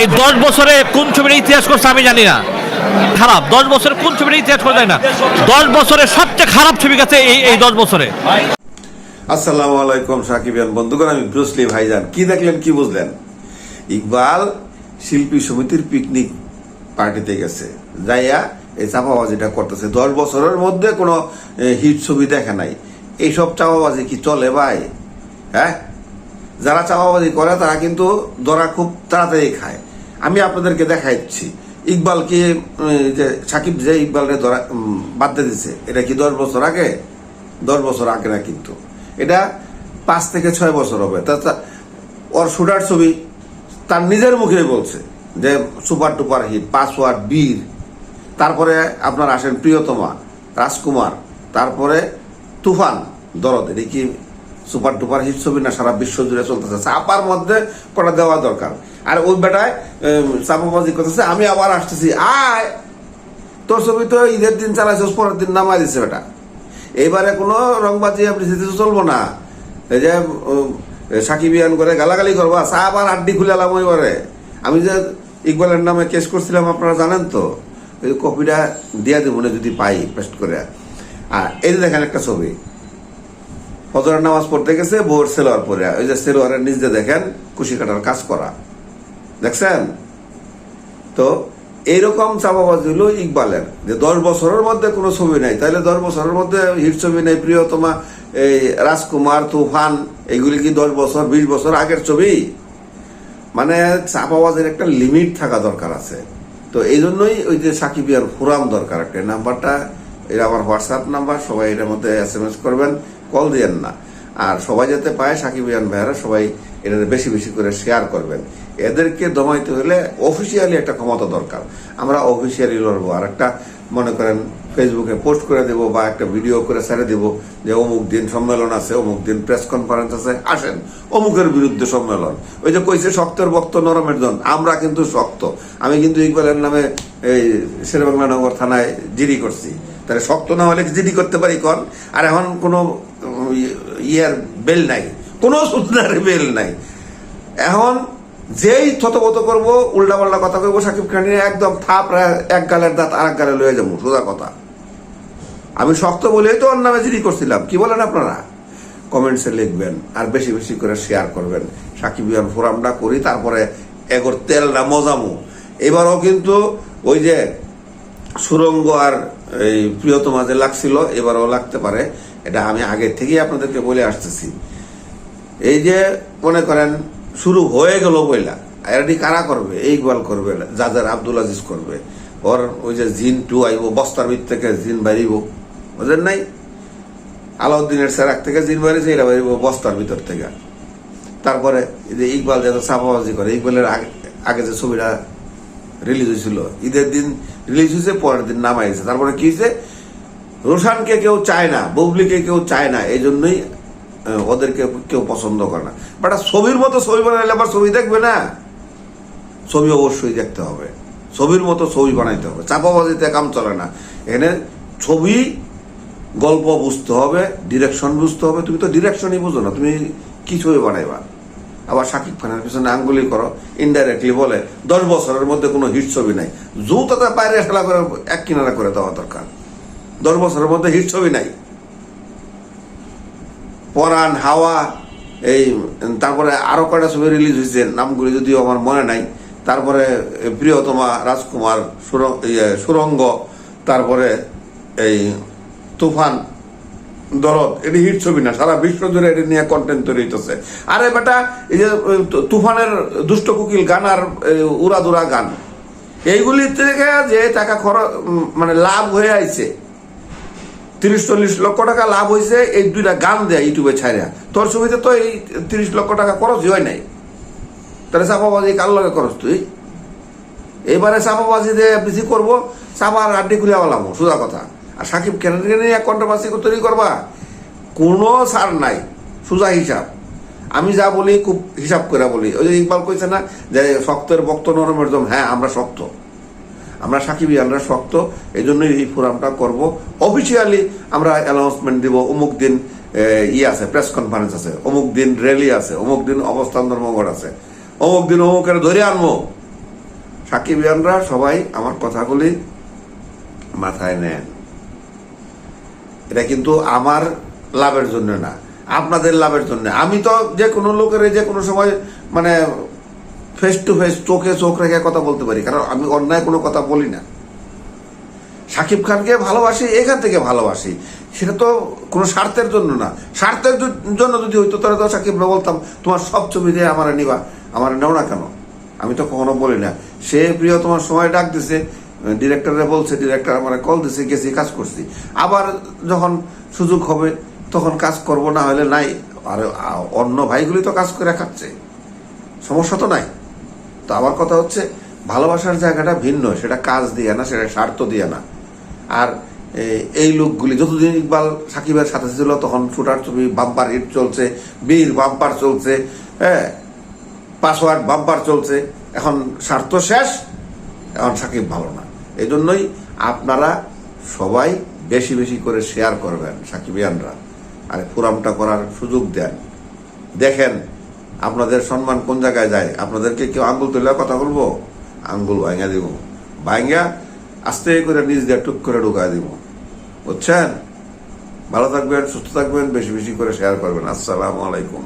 এই দশ বছরে কোন ছবির ইতিহাস করছে আমি জানি না। খারাপ, দশ বছরে কোন ছবির ইতিহাস করে যায় না। দশ বছরে সবচেয়ে খারাপ ছবি গেছে এই এই দশ বছরে। আসসালামু আলাইকুম সাকিবিয়ান বন্ধুগণ, আমি ব্রুসলি ভাইজান। কি দেখলেন, কি বুঝলেন? ইকবাল শিল্পী সমিতির পিকনিক পার্টিতে গেছে। যাইয়া এই চাপাবাজিটা করতেছে। দশ বছরের মধ্যে কোনো হিট ছবি দেখে নাই। এইসব চাপাবাজি কি চলে ভাই? হ্যাঁ? যারা চাপাবাজি করে, তারা কিন্তু ধরা খুব তাড়াতাড়ি খায়। আমি আপনাদেরকে দেখাচ্ছি। ইকবাল কি যে সাকিব যে ইকবালকে ধরা দিয়ে দিছে, এটা কি দশ বছর আগে? দশ বছর আগে না কিন্তু। এটা পাঁচ থেকে ছয় বছর হবে। তা ওর শুটার ছবি তার নিজের মুখে বলছে যে সুপার টুপার হিট, পাসওয়ার্ড বীর। তারপরে আপনার আসেন প্রিয়তমা, রাজকুমার। তারপরে তুফান, দরদ। এটি কি সুপার টুপার হিট ছবি না সারা বিশ্ব জুড়ে চলতেছে? চাপার মধ্যে কটা দেওয়া দরকার? আর ওই বেটায় চাপাবাজি করতেছে আমি আবার আসতেছি। আয়! তোর ছবি তো ঈদের দিন চালাইছিস পরের দিন নামাই দিচ্ছে বেটা। এইবারে কোনো রংবাজি আপনি চলবো না। এই যে উম, সাকিব ইয়ান করে গালাগালি করবা চা আবার আড্ডি খুলালাম ওইবারে আমি যে ইকবালের নামে কেস করছিলাম আপনারা জানেন তো? ওই কপিটা দিয়া দেবো না যদি পাই পেস্ট করে। আর এই যে দেখেন একটা ছবি। ফজরের নামাজ পড়তে গেছে বউর সেলোয়ার পরে। ওই যে সেলোয়ারের দিয়ে দেখেন কুশি কাটার কাজ করা। দেখছেন? তো এইরকম চাপাবাজ হলো ইকবালের, যে দশ বছরের মধ্যে কোনো ছবি নাই। তাহলে দশ বছরের মধ্যে হিট ছবি নেই, প্রিয়তমা, এই রাজকুমার, তুফান, এগুলি কি দশ বছর, বিশ বছর আগের ছবি? মানে চাপাবাজের একটা লিমিট থাকা দরকার আছে। তো এই জন্যই ওই যে সাকিবিয়ার ফোরাম দরকার একটা। নাম্বারটা, এটা আমার হোয়াটসঅ্যাপ নাম্বার, সবাই এটার মধ্যে এস এম এস করবেন কল দিয়েন না। আর সবাই যাতে পায় সাকিবিয়ান ভাইয়ারা সবাই এটা বেশি বেশি করে শেয়ার করবেন। এদেরকে দমাইতে হলে অফিসিয়ালি একটা ক্ষমতা দরকার। আমরা অফিসিয়ালি লড়বো। আর একটা মনে করেন ফেসবুকে পোস্ট করে দেবো বা একটা ভিডিও করে ছেড়ে দেবো যে অমুক দিন সম্মেলন আছে, অমুক দিন প্রেস কনফারেন্স আছে, আসেন। অমুকের বিরুদ্ধে সম্মেলন। ওই যে কইছে শক্তের বক্ত নরমের জন। আমরা কিন্তু শক্ত। আমি কিন্তু ইকবালের নামে এই শেরবাংলা নগর থানায় জিডি করছি। তাহলে শক্ত না হলে জিডি করতে পারি কন আর এখন কোনো ইয়ার বেল নাই। কোনো সুতরার বেল নাই। এখন যেই থতবত করব উল্টা পাল্টা কথা কইব, সাকিব খান একদম থাপ এক গালের দাঁত আর এক গালে লয়ে যাব, সোজা কথা। আমি শক্ত বলেই তো অন্য নামে করছিলাম। কি বলেন আপনারা? কমেন্টসে লিখবেন আর বেশি বেশি করে শেয়ার করবেন। সাকিব ইয়ান ফোরামটা করি, তারপরে এগোর তেলটা মজামু। এবারও কিন্তু ওই যে সুরঙ্গ আর এই প্রিয়তমা যে লাগছিল, এবারও লাগতে পারে। এটা আমি আগে থেকেই আপনাদেরকে বলে আসতেছি। এই যে মনে করেন শুরু হয়ে গেল বইলা এটি কারা করবে? গোয়াল করবে যাদের আব্দুল আজিজ করবে, ওর ওই যে জিন টু আইব, বস্তার ভিতর থেকে জিন বাড়িব বুঝলেন নাই? আলাউদ্দিনের সেরাক থেকে জিন বাড়িছে, এরা বাড়িব বস্তার ভিতর থেকে। তারপরে এই যে ইকবাল যাতে চাপাবাজি করে, ইকবালের আগে আগে যে ছবিটা রিলিজ হয়েছিল, ঈদের দিন রিলিজ হয়েছে, পরের দিন নামাইছে তারপরে কি হয়েছে? রোশানকে কেউ চায় না, বুবলিকে কেউ চায় না এই জন্যই ওদেরকে কেউ পছন্দ করে না। বাট ছবির মতো ছবি বানাইলে আবার ছবি দেখবে না? ছবি অবশ্যই দেখতে হবে। ছবির মতো ছবি বানাইতে হবে। চাপাবাজিতে কাম চলে না। এখানে ছবি, গল্প বুঝতে হবে ডিরেকশন বুঝতে হবে। তুমি তো ডিরেকশনই বুঝো না। তুমি কি ছবি বানাইবা? আবার শাকিব খানের পিছনে আঙ্গুলি করো। ইনডাইরেক্টলি বলে, দশ বছরের মধ্যে কোনো হিট ছবি নাই। জুতাতে বাইরে খেলা করে, এক কিনারা করে দেওয়া দরকার। দশ বছরের মধ্যে হিট ছবি নাই। পরাণ, হাওয়া, এই, তারপরে আরও কয়টা ছবি রিলিজ হয়েছে নামগুলি যদিও আমার মনে নাই। তারপরে প্রিয়তমা রাজকুমার, সুর- সুরঙ্গ, তারপরে, এই, তুফান দরদ এটি হিট ছবি না, সারা বিশ্ব জুড়ে এটি নিয়ে কন্টেন্ট তৈরি হইতেছে। আরে বেটা, এই যে তুফানের দুষ্ট কুকিল গান আর উড়াদুরা গান এইগুলি থেকে যে টাকা খরচ মানে লাভ হয়ে আইছে। তিরিশ চল্লিশ লক্ষ টাকা লাভ হয়েছে এই দুইটা গান দেয় ইউটিউবে ছাড়া তোর ছবিতে তো এই তিরিশ লক্ষ টাকা খরচ হয় নাই। তাহলে চাপাবাজি কার লগে খরচ তুই? এবারে চাপাবাজি দিয়ে বেশি করব চাপার আড্ডি খুলে আলাম সোজা কথা। আর সাকিব কেন নিয়ে কন্ট্রোভার্সি তৈরি করবা? কোনো সার নাই, সোজা হিসাব। আমি যা বলি খুব হিসাব করে বলি। ওই যে ইকবাল কইছে না যে, শক্তের বক্ত নরমের দম হ্যাঁ আমরা শক্ত। আমরা সাকিব ইয়ানরা শক্ত এই জন্যই এই ফোরামটা করব। অফিসিয়ালি আমরা অ্যানাউন্সমেন্ট দিব, অমুক দিন ইয়ে আছে প্রেস কনফারেন্স আছে, অমুক দিন র্যালি আছে, অমুক দিন অবস্থান ধর্মঘট আছে, অমুক দিন অমুকের ধরে আনব। সাকিবিয়ানরা সবাই আমার কথাগুলি মাথায় নেন। এটা কিন্তু আমার লাভের জন্য না, আপনাদের লাভের জন্য। আমি তো যে কোনো লোকের, যে কোনো সময় মানে ফেস টু ফেস চোখে চোখ রেখে কথা বলতে পারি, কারণ আমি অন্যায় কোনো কথা বলি না। সাকিব খানকে ভালোবাসি, এখান থেকে ভালোবাসি। সেটা তো কোনো স্বার্থের জন্য না। স্বার্থের জন্য যদি হইতো, তাহলে তো সাকিব না বলতাম, তোমার সব ছবি দিয়ে আমার নিবা, আমার নেও না কেন? আমি তো কখনো বলি না। সে প্রিয়, তোমার সময় ডাক দিছে ডিরেক্টরে বলছে ডিরেক্টর আমার কল দিছে, গেছি, কাজ করছি। আবার যখন সুযোগ হবে, তখন কাজ করব, না হলে নাই। আর অন্য ভাইগুলি তো কাজ করে খাচ্ছে। সমস্যা তো নাই। তো আমার কথা হচ্ছে, ভালোবাসার জায়গাটা ভিন্ন, সেটা কাজ দিয়ে না, সেটা স্বার্থ দিয়ে না। আর এই লোকগুলি যতদিন ইকবাল সাকিবের সাথে ছিল, তখন শুটার ছবি, বাম্পার হিট চলছে, বীর বাম্পার চলছে হ্যাঁ পাসওয়ার্ড বাম্পার চলছে, এখন স্বার্থ শেষ, এখন সাকিব ভালো না। এই জন্যই আপনারা সবাই বেশি বেশি করে শেয়ার করবেন সাকিবিয়ানরা। আর ফোরামটা করার সুযোগ দেন। দেখেন আপনাদের সম্মান কোন জায়গায় যায়? আপনাদেরকে কেউ আঙ্গুল তুলে কথা বলব? আঙ্গুল ভাঙা দিব। ভাঙা আস্তে করে নিজ দিয়ে টুক করে ঢুকা দিব। বুঝছেন? ভালো থাকবেন, সুস্থ থাকবেন, বেশি বেশি করে শেয়ার করবেন। আসসালামু আলাইকুম।